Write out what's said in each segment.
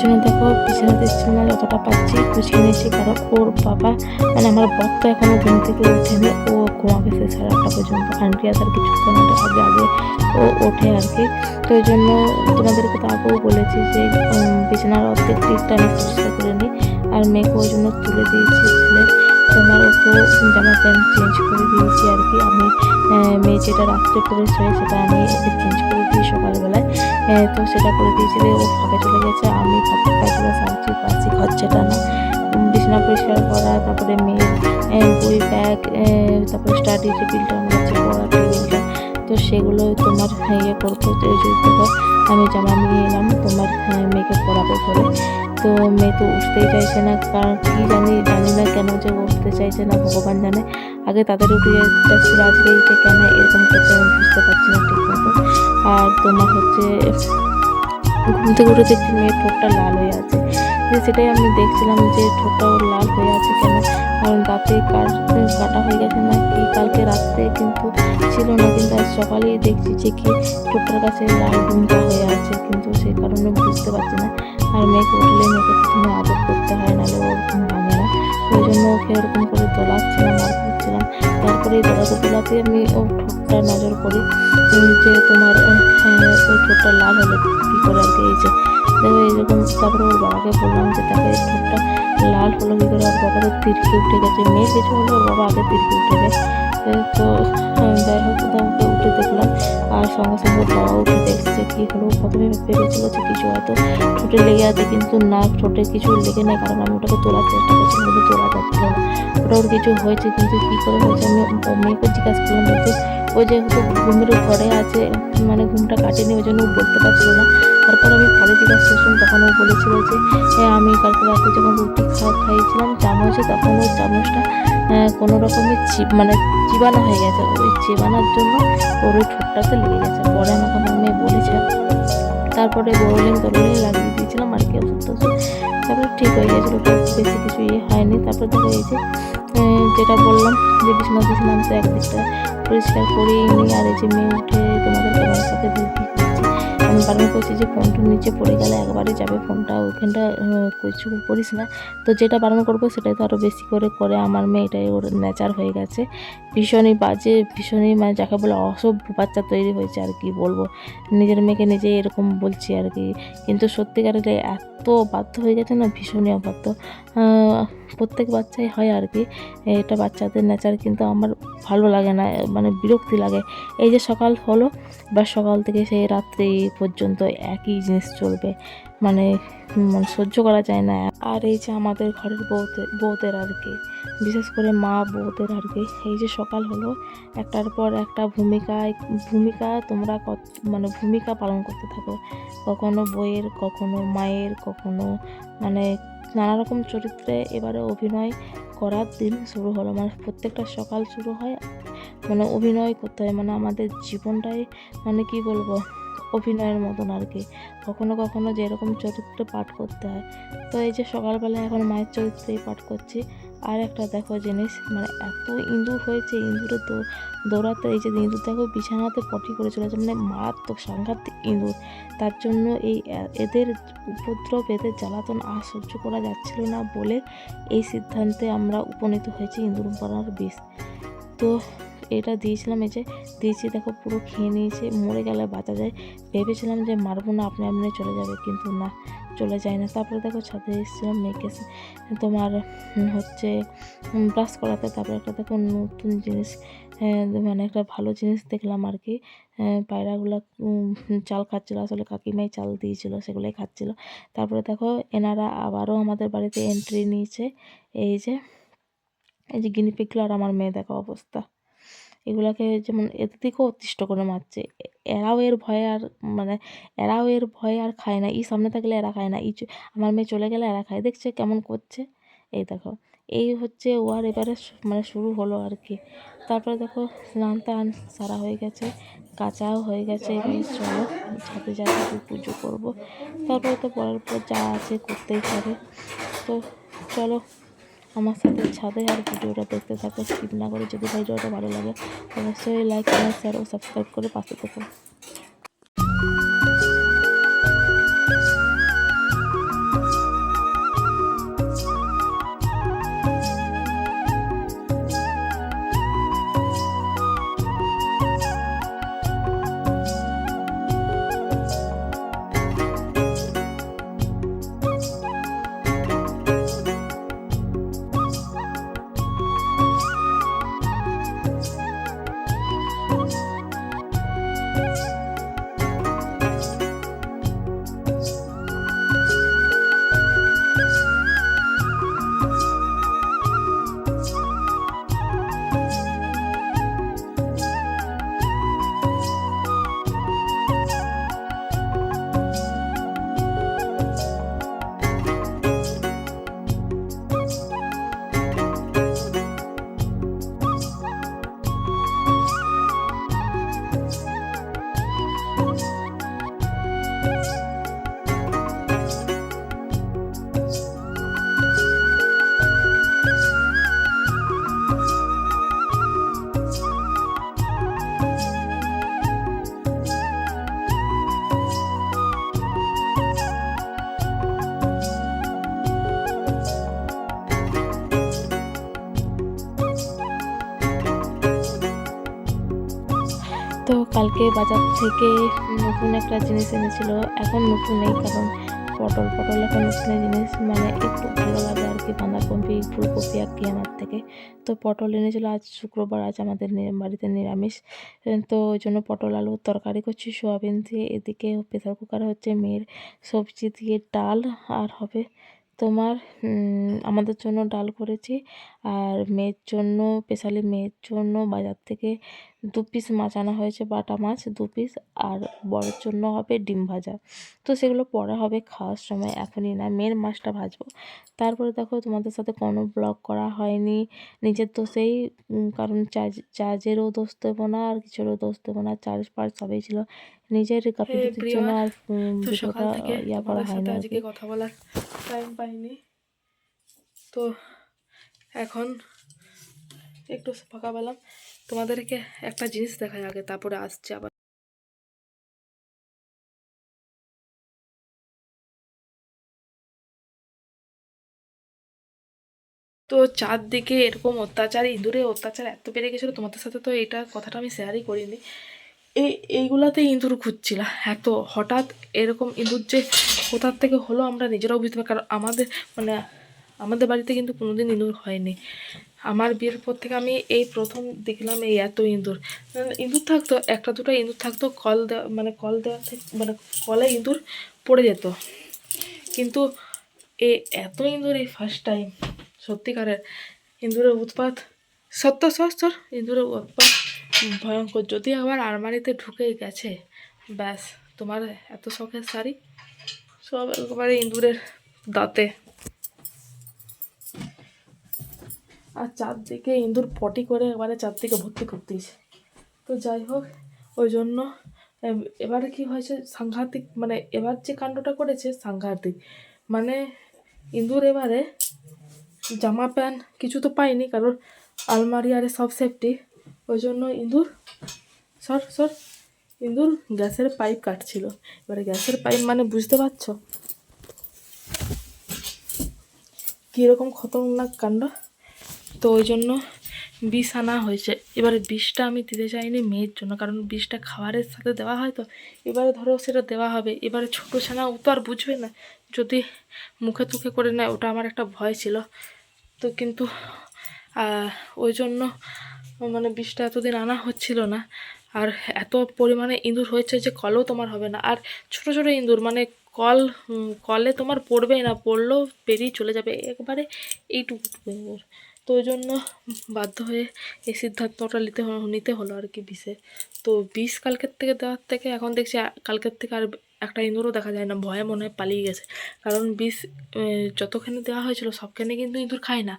জন্য দেখো, পিছনে দেখছি না যতটা পাচ্ছি গুছিয়ে নিয়েছি কারণ ওর বাবা। মানে আমার বর তো এখনও ঘুম থেকে ওঠেনি ও ঘুমাবে সে সাড়ে আটটা পর্যন্ত। আন্টি আসার কিছুক্ষণ আগে আগে ও ওঠে আর কি। তো ওই জন্য তোমাদেরকে তো আগেও বলেছি যে বিছানার অর্ধেক দিকটা আমি পরিষ্কার করে নিই। আর মেয়েকে ওই জন্য তুলে দিয়েছি তুলে তোমার ওকেও জামা প্যান্ট চেঞ্জ করে দিয়েছি আর কি। আমি মেয়ে যেটা রাত্রে পরে শোয় সেটা আমি চেঞ্জ করে দিই সকালবেলায়। তো সেটা করে দিয়েছি দিয়ে ও ফাঁকে চলে গেছে, আমি ফাঁকে কাজগুলো সারছি পাচ্ছি খরচাটা না। বিছানা পরিষ্কার করা, তারপরে মেয়ের বই ব্যাগ তারপরে স্টাডি টেবিলটা আমার হচ্ছে পড়ার টেবিলটা তো সেগুলো তোমার ইয়ে করব, তো এই যে আমি জামা নিয়ে এলাম, তোমার মেয়েকে পড়াবো বলে তো মেয়ে তো উঠতেই চাইছে না, কারণ কী জানি জানি না কেন যে উঠতে চাইছে না, ভগবান জানে। আগে তাদের উঠে যাচ্ছিল, আজকে এইটা কেন এরকম করছে আমি বুঝতে পারছি না ঠিক মতো। আর তোমার হচ্ছে, ঘুম থেকে উঠে দেখছি মেয়ের ঠোঁটটা লাল হয়ে আছে। যে সেটাই আমি দেখছিলাম যে ঠোঁটটা ওর লাল হয়ে আছে কেন? কারণ দাঁতে কাট হয়ে গেছে না কি, কালকে রাত্রে কিন্তু ছিল না, কিন্তু আজ সকালেই দেখছি যে কি ঠোঁটটার কাছে লাল ডুমটা হয়ে আছে, কিন্তু সেই কারণে বুঝতে পারছি না। আর মেয়েকে উঠলে মেয়েকে প্রথমে আদর করতে হয়, নাহলে ও ভাঙে না। ওই জন্য ওকে ওরকম করে দোলাচ্ছিলাম আর করছিলাম তারপরে এই দোলাতে দোলাতে আমি ও ঠোঁটটা নজর করি। যে তোমার হ্যাঁ ওই ঠোঁটটা লাল হলে, কী করে আর কি, এই যে। দেখো এইরকম তারপরে ওর বাবাকে বললাম যে তাকে ঠোঁটটা লাল হলো, কী করে? ওর বাবাকে তিরকি উঠে গেছে। মেয়ে কিছু হলে, ওর বাবা আগে তিরকি উঠে যায় এ, তো যাই হোক তো ওকে উঠে দেখলাম আর সঙ্গে সঙ্গে বাবা উঠে দেখছে কী হলো প্রথমে ভেবেছিল যে কিছু হয়তো ঠোঁটে লেগে আছে কিন্তু না ঠোঁটে কিছু লেগে নেই কারণ আমি ওটাকে তোলার চেষ্টা করছিলাম কিন্তু তোলা যাচ্ছিল না। ওটা ওর কিছু হয়েছে কিন্তু কী করে হয়েছে আমি মেয়েকে জিজ্ঞাসা করলাম বলতে ও যেহেতু ঘুমের ঘরে আছে মানে ঘুমটা কাটেনি ওই জন্য বলতে পারছিল না। তারপর আমি পরে জিজ্ঞাসা করছিলাম তখন ও বলেছিল যে হ্যাঁ আমি কালকে রাতে যখন রুটি খাওয়া খাইয়েছিলাম চামচে তখন ওই চামচটা কোনো রকমের চিপ মানে চিবানো হয়ে গেছে। ওই চিবানোর জন্য ওর ওই ঠোঁটটাতে লেগে গেছে। পরে আমাকে আমার মেয়ে বলেছে। তারপরে বোরলিং তোরলিং লাগিয়ে দিয়েছিলাম আর কি টষুধ তারপরে ঠিক হয়ে গেছিল বেশি কিছু ইয়ে হয়নি। তারপরে দেখো আহ, যেটা বললাম যে বিছানা বিছানা তো একদিকটা পরিষ্কার করিয়ে নিই আর এই যে মেয়ে উঠে তোমাদের ক্যামেরার সাথে বারণ করছি যে ফোনটা নিচে পড়ে গেলে একবারে যাবে ফোনটা, ওখানটা কিছু করিস না। তো যেটা বারণ করব সেটাই তো আরও বেশি করে করে আমার মেয়ে, এটাই ওর নেচার হয়ে গেছে। ভীষণই বাজে, ভীষণই মানে যাকে বলে অসভ্য বাচ্চা তৈরি হয়েছে আর কি বলব। নিজের মেয়েকে নিজে এরকম বলছি আর কি। কিন্তু সত্যিকারের এত বাধ্য হয়ে গেছে না, ভীষণই অবাধ্য। প্রত্যেক বাচ্চাই হয় আর কি। এটা বাচ্চাদের নেচার কিন্তু আমার ভালো লাগে না মানে বিরক্তি লাগে। এই যে সকাল হলো বা সকাল থেকে সেই রাত্রি পর্যন্ত একই জিনিস চলবে। মানে মানে সহ্য করা যায় না। আর এই যে আমাদের ঘরের বউদের বউদের আর কি, বিশেষ করে মা বউদের আর কি, এই যে সকাল হলো, একটার পর একটা ভূমিকায়, ভূমিকা তোমরা কত মানে ভূমিকা পালন করতে থাকো। কখনো বইয়ের কখনো মায়ের, কখনো মানে নানা রকম চরিত্রে এবারে অভিনয় করার দিন শুরু হলো। মানে প্রত্যেকটা সকাল শুরু হয় মানে অভিনয় করতে হয়। মানে আমাদের জীবনটাই মানে কি বলব, অভিনয়ের মতন আর কি। কখনো কখনো যেরকম চরিত্রে পাঠ করতে হয়। তো এই যে সকালবেলা এখন মায়ের চরিত্রেই পাঠ করছি। আর একটা দেখো জিনিস মানে এত ইঁদুর হয়েছে, ইঁদুরে তো দৌড়াতে এই যে ইঁদুর দেখো বিছানাতে পটি করে চলেছে মানে মারাত্মক সাংঘাতিক ইঁদুর। তার জন্য এই এদের উপদ্রব এদের জ্বালাতন আর সহ্য করা যাচ্ছিল না বলে এই সিদ্ধান্তে আমরা উপনীত হয়েছি ইঁদুর মারার বিষ তো এটা দিয়েছিলাম এই যে, দিয়েছি দেখো পুরো খেয়ে নিয়েছে, মরে গেলে বাঁচা যায়। ভেবেছিলাম যে মারবো না, আপনি আপনি চলে যাবে, কিন্তু না। চলে যায় না। তারপরে দেখো ছাদে এসেছিলাম মেয়েকে তোমার হচ্ছে ব্রাশ করাতে। তারপরে একটা দেখো নতুন জিনিস মানে একটা ভালো জিনিস দেখলাম আর কি। পায়রাগুলো চাল খাচ্ছিল। আসলে কাকিমাই চাল দিয়েছিল, সেগুলোই খাচ্ছিল। তারপরে দেখো এনারা আবারও আমাদের বাড়িতে এন্ট্রি নিয়েছে। এই যে এই যে গিনিপিগগুলো আর আমার মেয়ে দেখো অবস্থা। এগুলাকে যেমন এদের দিকেও অতিষ্ঠ করে মারছে। এরাও এর ভয়ে আর মানে এরাও এর ভয়ে আর খায় না। ই সামনে থাকলে এরা খায় না। ই আমার মেয়ে চলে গেলে এরা খায়। দেখছে কেমন করছে। এই দেখো। এই হচ্ছে ও আর এবারে মানে শুরু হলো আর কি। তারপরে দেখো স্নান টান সারা হয়ে গেছে। কাঁচাও হয়ে গেছে। চলো ছাদে যা একটু পুজো করব। তারপরে তো পরের পর যা আছে করতেই পারে তো চলো আমার সাথে ছাদে আর ভিডিওটা দেখতে থাকো স্কিপ না করে যদি ভিডিওটা ভালো লাগে, অবশ্যই লাইক কমেন্ট শেয়ার ও সাবস্ক্রাইব করে পাশে থেকো। কালকে বাজার থেকে নতুন একটা জিনিস এনেছিল। এখন নতুন নেই, কারণ পটল পটল একটা নতুন জিনিস। মানে একটু ভালো লাগে আর কি, বাঁধাকপি, ফুলকপি আর কি আমার থেকে। তো পটল এনেছিল আজ শুক্রবার, আজ আমাদের বাড়িতে নিরামিষ। তো ওই জন্য পটল আলুর তরকারি করছি, সোয়াবিন দিয়ে। এদিকে প্রেসার কুকার হচ্ছে মেয়ের সবজি দিয়ে ডাল আর হবে তোমার আমাদের জন্য ডাল করেছি। আর মেয়ের জন্য স্পেশালি মেয়ের জন্য বাজার থেকে দু পিস মাছ আনা হয়েছে বাটা মাছ দু পিস আর বড়ের জন্য হবে ডিম ভাজা। তো সেগুলো পরে হবে খাওয়ার সময় এখনই না মেয়ের মাছটা ভাজবো। তারপরে দেখো তোমাদের সাথে কোনো ব্লগ করা হয়নি। নিজের দোষেই উম, কারণ চার্জ চার্জেরও দোষ দেবো না আর কিছুরও দোষ দেবো না চার্জ ফার্জ সবই ছিল। নিজের গাফিলতির জন্য আর ভিডিওটা ইয়া করা হয়নি আজকে কথা বলার টাইম পাইনি। তো এখন একটু ফাঁকা পেলাম। তোমাদেরকে একটা জিনিস দেখাই আগে, তারপরে আসছে আবার। তো চারদিকে এরকম অত্যাচার ইঁদুরে অত্যাচার এত বেড়ে গেছিল, তোমাদের সাথে তো এটা কথাটা আমি শেয়ারই করিনি। এই এইগুলাতে ইঁদুর খুঁজছিল এত হঠাৎ এরকম ইঁদুর যে কোথার থেকে হলো আমরা নিজেরাও বুঝতে পারি কারণ আমাদের মানে আমাদের বাড়িতে কিন্তু কোনোদিন ইঁদুর হয়নি। আমার বিয়ের পর থেকে আমি এই প্রথম দেখলাম এই এত ইঁদুর। ইঁদুর থাকতো, একটা দুটো ইঁদুর থাকতো, কল দেওয়া মানে কল দেওয়া থেকে মানে কলে ইঁদুর পড়ে যেত। কিন্তু এ এত ইঁদুর এই ফার্স্ট টাইম সত্যিকারের ইঁদুরের উৎপাত, সত্য সস্তর ইঁদুরের উৎপাত ভয়ঙ্কর। যদি আবার আলমারিতে ঢুকেই গেছে, ব্যাস, তোমার এত শখের শাড়ি? সব একেবারে ইঁদুরের দাঁতে। আর চারদিকে ইঁদুর পটি করে এবারে চারদিকে ভর্তি করতেছে তো যাই হোক, ওই জন্য এবারে কি হয়েছে? সাংঘাতিক মানে এবার যে কাণ্ডটা করেছে, সাংঘাতিক। মানে ইঁদুর এবারে জামা প্যান্ট কিছু তো পাইনি, কারণ আলমারি আরে সব সেফটি ওই জন্য ইঁদুর, সর সর। ইঁদুর গ্যাসের পাইপ কাটছিল। এবারে গ্যাসের পাইপ মানে বুঝতে পারছ? কীরকম খতরনাক কাণ্ড। তো ওই জন্য বিষ আনা হয়েছে। এবারে বিষটা আমি দিতে চাইনি মেয়ের জন্য, কারণ বিষটা খাবারের সাথে দেওয়া হয় তো। এবারে ধরো সেটা দেওয়া হবে। এবারে ছোটো ছানা, ও তো আর বুঝবে না। যদি মুখে তুখে করে নেয়, ওটা আমার একটা ভয় ছিল। তো কিন্তু ওই জন্য মানে বিষটা এতদিন আনা হচ্ছিল না। আর এত পরিমাণে ইঁদুর হয়েছে যে কলও তোমার হবে না। আর ছোট ছোট ইঁদুর মানে কল কলে তোমার পড়বেই না, পড়লেও পেরিয়ে চলে যাবে। একবারে এইটুকু ইঁদুর। তো ওই জন্য বাধ্য হয়ে এই সিদ্ধান্তটা নিতে নিতে হলো আর কি বিষে। তো বিষ কালকের থেকে দেওয়ার থেকে এখন দেখছি কালকের থেকে আর একটা ইঁদুরও দেখা যায় না ভয়ে মনে হয় পালিয়ে গেছে। কারণ বিষ যতখানি দেওয়া হয়েছিল সবখানে কিন্তু ইঁদুর খায় না।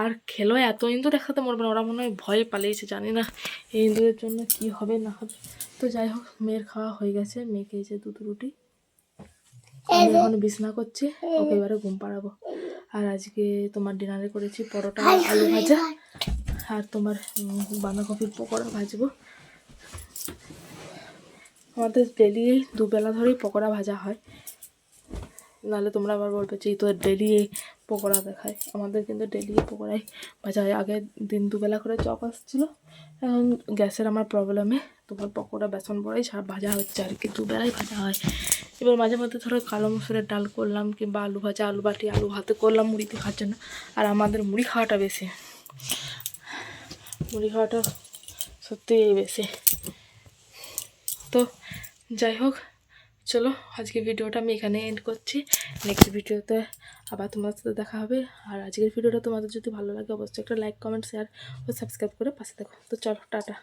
আর খেলো এত ইঁদুর একসাথে মরবে না ওরা মনে হয় ভয়ে পালিয়েছে জানি না এই ইঁদুরের জন্য কি হবে না হবে। তো যাই হোক মেয়ের খাওয়া হয়ে গেছে মেয়ে খেয়েছে দুধ রুটি আমি এখন বিছনা করছি ওকে এবারে ঘুম পাড়াবো। আর আজকে তোমার ডিনারে করেছি পরোটা আলু ভাজা। আর তোমার বাঁধাকপির পকোড়া ভাজবো। আমাদের ডেলি দুবেলা ধরেই পকোড়া ভাজা হয়। নাহলে তোমরা আবার বলবে যে তো ডেলি পকোড়া দেখায়। আমাদের কিন্তু ডেলি পকোড়াই ভাজা হয়। আগে দিন দুবেলা করে চপ আসছিল, এখন গ্যাসের আমার প্রবলেমে তোমার পকোড়া বেসন ছাড়া ভাজা হচ্ছে আর কি, দুবেলাই ভাজা হয়। এবার মাঝে মধ্যে ধরো কালো মসুরের ডাল করলাম কিংবা আলু ভাজা, আলু বাটি, আলু হাতে করলাম মুড়িতে খাওয়ার জন্য। আর আমাদের মুড়ি খাওয়াটা বেশি। মুড়ি খাওয়াটা সত্যিই বেশি। তো যাই হোক, চলো আজকের ভিডিওটা আমি এখানে এন্ড করছি। নেক্সট ভিডিওতে আবার তোমার সাথে দেখা হবে। আর আজকের ভিডিওটা তোমাদের যদি ভালো লাগে, অবশ্যই একটা লাইক কমেন্ট শেয়ার ও সাবস্ক্রাইব করে পাশে দেখো তো চলো, টাটা।